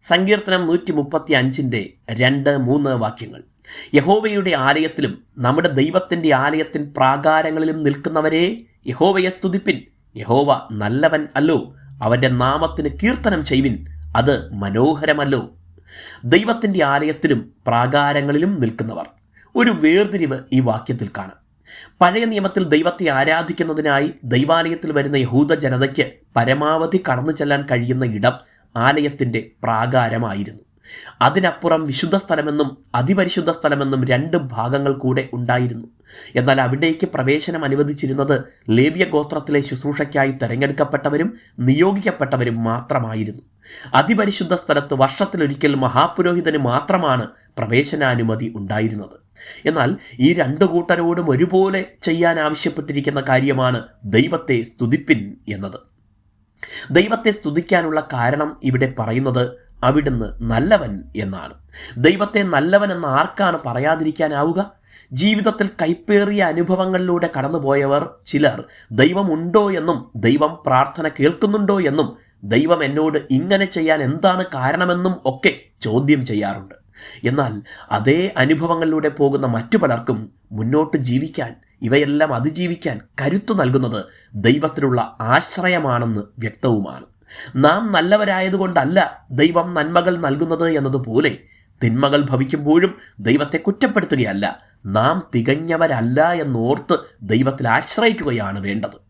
സങ്കീർത്തനം നൂറ്റി മുപ്പത്തി അഞ്ചിന്റെ രണ്ട് മൂന്ന് വാക്യങ്ങൾ. യഹോവയുടെ ആലയത്തിലും നമ്മുടെ ദൈവത്തിന്റെ ആലയത്തിൻ പ്രാകാരങ്ങളിലും നിൽക്കുന്നവരെ യഹോവയെ സ്തുതിപ്പിൻ. യഹോവ നല്ലവൻ അല്ലോ. അവന്റെ നാമത്തിന് കീർത്തനം ചെയ്വിൻ. അത് മനോഹരമല്ലോ. ദൈവത്തിന്റെ ആലയത്തിലും പ്രാകാരങ്ങളിലും നിൽക്കുന്നവർ. ഒരു വേർതിരിവ് ഈ വാക്യത്തിൽ കാണാം. പഴയ നിയമത്തിൽ ദൈവത്തെ ആരാധിക്കുന്നതിനായി ദൈവാലയത്തിൽ വരുന്ന യഹൂദ ജനതയ്ക്ക് പരമാവധി കടന്നു ചെല്ലാൻ കഴിയുന്ന ഇടം ആലയത്തിന്റെ പ്രാകാരമായിരുന്നു. അതിനപ്പുറം വിശുദ്ധ സ്ഥലമെന്നും അതിപരിശുദ്ധ സ്ഥലമെന്നും രണ്ട് ഭാഗങ്ങൾ കൂടെ ഉണ്ടായിരുന്നു. എന്നാൽ അവിടേക്ക് പ്രവേശനം അനുവദിച്ചിരുന്നത് ലേവ്യ ഗോത്രത്തിലെ ശുശ്രൂഷയ്ക്കായി തെരഞ്ഞെടുക്കപ്പെട്ടവരും നിയോഗിക്കപ്പെട്ടവരും മാത്രമായിരുന്നു. അതിപരിശുദ്ധ സ്ഥലത്ത് വർഷത്തിലൊരിക്കൽ മഹാപുരോഹിതന് മാത്രമാണ് പ്രവേശനാനുമതി ഉണ്ടായിരുന്നത്. എന്നാൽ ഈ രണ്ടു കൂട്ടരോടും ഒരുപോലെ ചെയ്യാൻ ആവശ്യപ്പെട്ടിരിക്കുന്ന കാര്യമാണ് ദൈവത്തെ സ്തുതിപ്പിൻ എന്നത്. ദൈവത്തെ സ്തുതിക്കാനുള്ള കാരണം ഇവിടെ പറയുന്നത് അവിടുന്ന് നല്ലവൻ എന്നാണ്. ദൈവത്തെ നല്ലവൻ എന്ന് ആർക്കാണ് പറയാതിരിക്കാനാവുക? ജീവിതത്തിൽ കൈപ്പേറിയ അനുഭവങ്ങളിലൂടെ കടന്നുപോയവർ ചിലർ ദൈവമുണ്ടോ എന്നും ദൈവം പ്രാർത്ഥന കേൾക്കുന്നുണ്ടോ എന്നും ദൈവം എന്നോട് ഇങ്ങനെ ചെയ്യാൻ എന്താണ് കാരണമെന്നും ഒക്കെ ചോദ്യം ചെയ്യാറുണ്ട്. എന്നാൽ അതേ അനുഭവങ്ങളിലൂടെ പോകുന്ന മറ്റു പലർക്കും മുന്നോട്ട് ജീവിക്കാൻ ഇവയെല്ലാം അതിജീവിക്കാൻ കരുത്തു നൽകുന്നത് ദൈവത്തിലുള്ള ആശ്രയമാണെന്ന് വ്യക്തവുമാണ്. നാം നല്ലവരായതുകൊണ്ടല്ല ദൈവം നന്മകൾ നൽകുന്നത് എന്നതുപോലെ തിന്മകൾ ഭവിക്കുമ്പോഴും ദൈവത്തെ കുറ്റപ്പെടുത്തുകയല്ല. നാം തികഞ്ഞവരല്ല എന്നോർത്ത് ദൈവത്തിൽ ആശ്രയിക്കുകയാണ് വേണ്ടത്.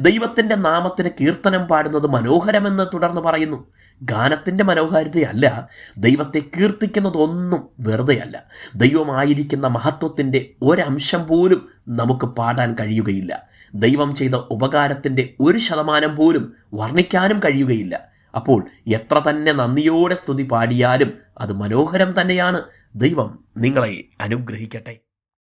ദൈവത്തിന്റെ നാമത്തിന് കീർത്തനം പാടുന്നത് മനോഹരമെന്ന് തുടർന്ന് പറയുന്നു. ഗാനത്തിന്റെ മനോഹാരിതയല്ല ദൈവത്തെ കീർത്തിക്കുന്നതൊന്നും വെറുതെയല്ല. ദൈവമായിരിക്കുന്ന മഹത്വത്തിന്റെ ഒരംശം പോലും നമുക്ക് പാടാൻ കഴിയുകയില്ല. ദൈവം ചെയ്ത ഉപകാരത്തിന്റെ ഒരു ശതമാനം പോലും വർണിക്കാനും കഴിയുകയില്ല. അപ്പോൾ എത്ര തന്നെ നന്ദിയോടെ സ്തുതി പാടിയാലും അത് മനോഹരം തന്നെയാണ്. ദൈവം നിങ്ങളെ അനുഗ്രഹിക്കട്ടെ.